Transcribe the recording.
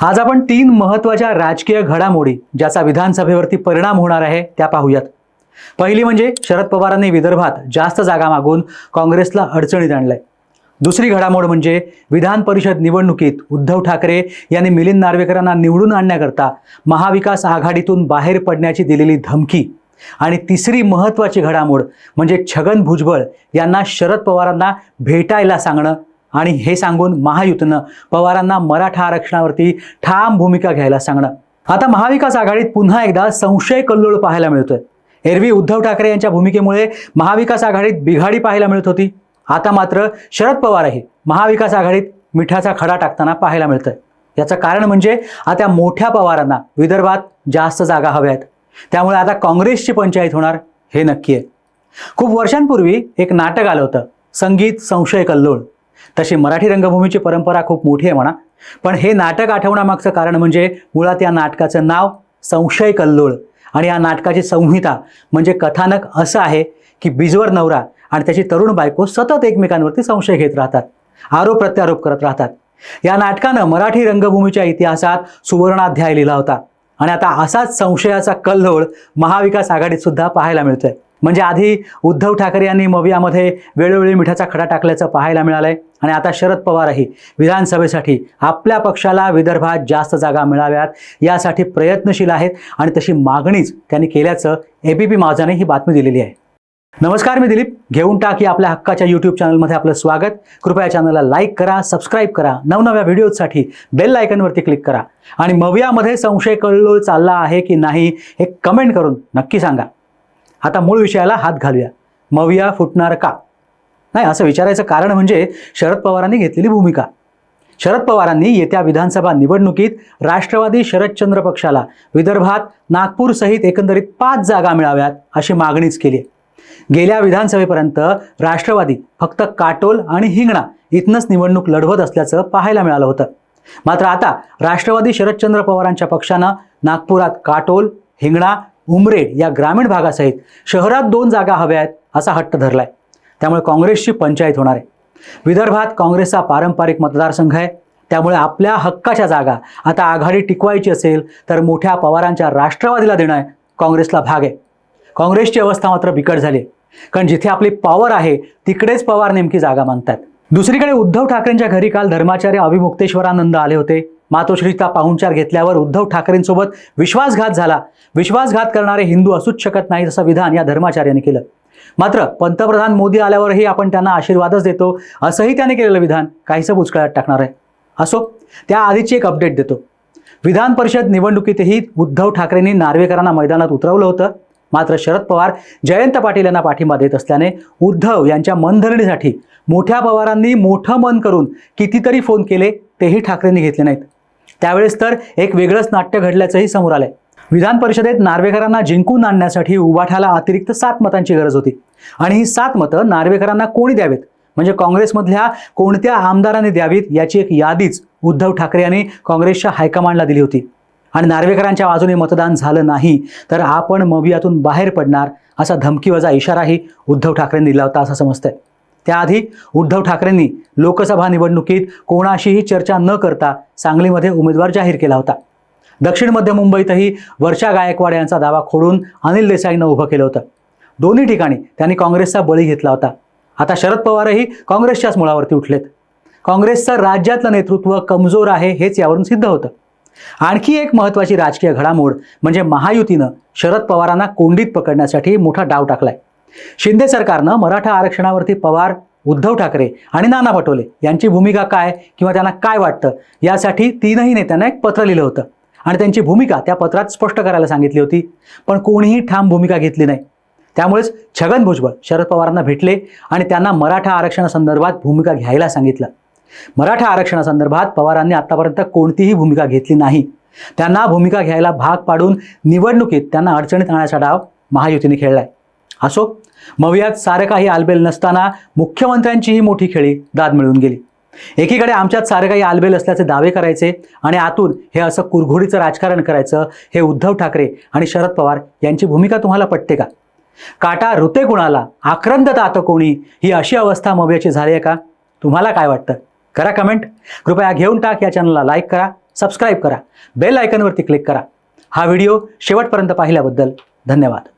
आज आपण तीन महत्त्वाच्या राजकीय घडामोडी ज्याचा विधानसभेवरती परिणाम होणार आहे त्या पाहूयात. पहिली म्हणजे शरद पवारांनी विदर्भात जास्त जागा मागून काँग्रेसला अडचणीत आणलंय. दुसरी घडामोड म्हणजे विधान परिषद निवडणुकीत उद्धव ठाकरे यांनी मिलिंद नार्वेकरांना निवडून आणण्याकरता महाविकास आघाडीतून बाहेर पडण्याची दिलेली धमकी. आणि तिसरी महत्त्वाची घडामोड म्हणजे छगन भुजबळ यांना शरद पवारांना भेटायला सांगणं आणि हे सांगून महायुतीनं पवारांना मराठा आरक्षणावरती ठाम भूमिका घ्यायला सांगणं. आता महाविकास आघाडीत पुन्हा एकदा संशय कल्लोळ पाहायला मिळतोय. एरवी उद्धव ठाकरे यांच्या भूमिकेमुळे महाविकास आघाडीत बिघाडी पाहायला मिळत होती. आता मात्र शरद पवारही महाविकास आघाडीत मिठाचा खडा टाकताना पाहायला मिळतंय. याचं कारण म्हणजे आता मोठ्या पवारांना विदर्भात जास्त जागा हव्या आहेत त्यामुळे आता काँग्रेसची पंचायत होणार हे नक्की आहे. खूप वर्षांपूर्वी एक नाटक आलं होतं संगीत संशय कल्लोळ. तशी मराठी रंगभूमीची परंपरा खूप मोठी आहे म्हणा. पण हे नाटक आठवण्यामागचं कारण म्हणजे मुळात या नाटकाचं नाव संशय कल्लोळ आणि या नाटकाची संहिता म्हणजे कथानक असं आहे की बिजवर नवरा आणि त्याची तरुण बायको सतत एकमेकांवरती संशय घेत राहतात आरोप प्रत्यारोप करत राहतात. या नाटकानं मराठी रंगभूमीच्या इतिहासात सुवर्णाध्याय लिहिला होता. आणि आता असाच संशयाचा कल्लोळ महाविकास आघाडीत सुद्धा पाहायला मिळतोय. म्हणजे आधी उद्धव ठाकरे यांनी मवियामध्ये वेळोवेळी मिठाचा खडा टाकल्याचं पाहायला मिळालंय. आणि आता शरद पवारही विधानसभेसाठी आपल्या पक्षाला विदर्भात जास्त जागा मिळाव्यात यासाठी प्रयत्नशील आहेत. आणि तशी मागणीच त्यांनी केल्याचं एबीपी माझाने ही बातमी दिलेली आहे. नमस्कार मी दिलीप. घेऊन टाक या आपल्या हक्काच्या यूट्यूब चॅनलमध्ये आपलं स्वागत. कृपया चॅनलला लाईक करा सबस्क्राईब करा. नवनव्या व्हिडिओजसाठी बेल आयकनवरती क्लिक करा. आणि मवियामध्ये संशय कळलो चालला आहे की नाही हे कमेंट करून नक्की सांगा. आता मूळ विषयाला हात घालूया. मविया फुटणार का? नाही असं विचारायचं कारण म्हणजे शरद पवारांनी घेतलेली भूमिका. शरद पवारांनी येत्या विधानसभा निवडणुकीत राष्ट्रवादी शरदचंद्र पक्षाला विदर्भात नागपूरसहित एकंदरीत पाच जागा मिळाव्यात अशी मागणीच केली गेल्या विधानसभेपर्यंत राष्ट्रवादी फक्त काटोल आणि हिंगणा इथनंच निवडणूक लढवत असल्याचं पाहायला मिळालं होतं. मात्र आता राष्ट्रवादी शरदचंद्र पवारांच्या पक्षानं नागपुरात काटोल हिंगणा उमरेड या ग्रामीण भागासहित शहरात दोन जागा हव्या आहेत असा हट्ट धरलाय. त्यामुळे काँग्रेसची पंचायत होणार आहे. विदर्भात काँग्रेसचा पारंपरिक मतदारसंघ आहे. त्यामुळे आपल्या हक्काच्या जागा आता आघाडी टिकवायची असेल तर मोठ्या पवारांच्या राष्ट्रवादीला देणं काँग्रेसला भाग आहे. काँग्रेसची अवस्था मात्र बिकट झाली कारण जिथे आपली पॉवर आहे तिकडेच पवार नेमकी जागा मागतात दुसरीकडे उद्धव ठाकरेंच्या घरी काल धर्माचार्य अभिमुक्तेश्वरानंद आले होते. मातोश्रीचा पाहुणचार घेतल्यावर उद्धव ठाकरेंसोबत विश्वासघात झाला. विश्वासघात करणारे हिंदू असूच शकत नाहीत असं विधान या धर्माचार्याने केलं. मात्र पंतप्रधान मोदी आल्यावरही आपण त्यांना आशीर्वादच देतो असंही त्याने केलेलं विधान. काहीसं बुचकळ्यात टाकणार आहे. असो त्या आधीची एक अपडेट देतो. विधान परिषद निवडणुकीतही उद्धव ठाकरेंनी नार्वेकरांना मैदानात उतरवलं होतं. मात्र शरद पवार जयंत पाटील यांना पाठिंबा देत असल्याने उद्धव यांच्या मनधरणीसाठी मोठ्या पवारांनी मोठं मन करून कितीतरी फोन केले तेही ठाकरेंनी घेतले नाहीत. त्यावेळेस तर एक वेगळंच नाट्य घडल्याचंही समोर आलंय. विधान परिषदेत नार्वेकरांना जिंकून आणण्यासाठी उबाठाला अतिरिक्त सात मतांची गरज होती. आणि ही सात मतं नार्वेकरांना कोणी द्यावेत? म्हणजे काँग्रेसमधल्या कोणत्या आमदारांनी द्यावीत याची एक यादीच उद्धव ठाकरे यांनी काँग्रेसच्या हायकमांडला दिली होती. आणि नार्वेकरांच्या बाजूने मतदान झालं नाही तर आपण मवियातून बाहेर पडणार असा धमकीवजा इशाराही उद्धव ठाकरेंनी दिला होता असं समजतंय. त्याआधी उद्धव ठाकरेंनी लोकसभा निवडणुकीत कोणाशीही चर्चा न करता सांगलीमध्ये उमेदवार जाहीर केला होता. दक्षिण मध्य मुंबईतही वर्षा गायकवाड यांचा दावा खोडून अनिल देसाईनं उभं केलं होतं. दोन्ही ठिकाणी त्यांनी काँग्रेसचा बळी घेतला होता. आता शरद पवारही काँग्रेसच्याच मुळावरती उठलेत. काँग्रेसचं राज्यातलं नेतृत्व कमजोर आहे हेच यावरून सिद्ध होतं. आणखी एक महत्त्वाची राजकीय घडामोड म्हणजे महायुतीनं शरद पवारांना कोंडीत पकडण्यासाठी मोठा डाव टाकलाय. शिंदे सरकारनं मराठा आरक्षणावरती पवार उद्धव ठाकरे आणि नाना पटोले यांची भूमिका काय किंवा त्यांना काय वाटतं यासाठी तीनही नेत्यांना एक पत्र लिहिलं होतं. आणि त्यांची भूमिका त्या पत्रात स्पष्ट करायला सांगितली होती. पण कोणीही ठाम भूमिका घेतली नाही. त्यामुळेच छगन भुजबळ शरद पवारांना भेटले आणि त्यांना मराठा आरक्षणासंदर्भात भूमिका घ्यायला सांगितलं. मराठा आरक्षणासंदर्भात पवारांनी आतापर्यंत कोणतीही भूमिका घेतली नाही. त्यांना भूमिका घ्यायला भाग पाडून निवडणुकीत त्यांना अडचणीत आणण्याचा डाव महायुतीने खेळलाय. असो मवियात सारं काही आलबेल नसताना मुख्यमंत्र्यांचीही मोठी खेळी दाद मिळून गेली. एकीकडे आमच्यात सारं काही आलबेल असल्याचे दावे करायचे आणि आतून हे असं कुरघोडीचं राजकारण करायचं हे उद्धव ठाकरे आणि शरद पवार यांची भूमिका तुम्हाला पटते का? काटा ऋते कुणाला? आक्रंद आता कोणी? ही अशी अवस्था मव्याची झाली आहे का? तुम्हाला काय वाटतं? करा कमेंट कृपया घेऊन टाक या चॅनलला लाईक करा सबस्क्राईब करा बेल आयकनवरती क्लिक करा. हा व्हिडिओ शेवटपर्यंत पाहिल्याबद्दल धन्यवाद.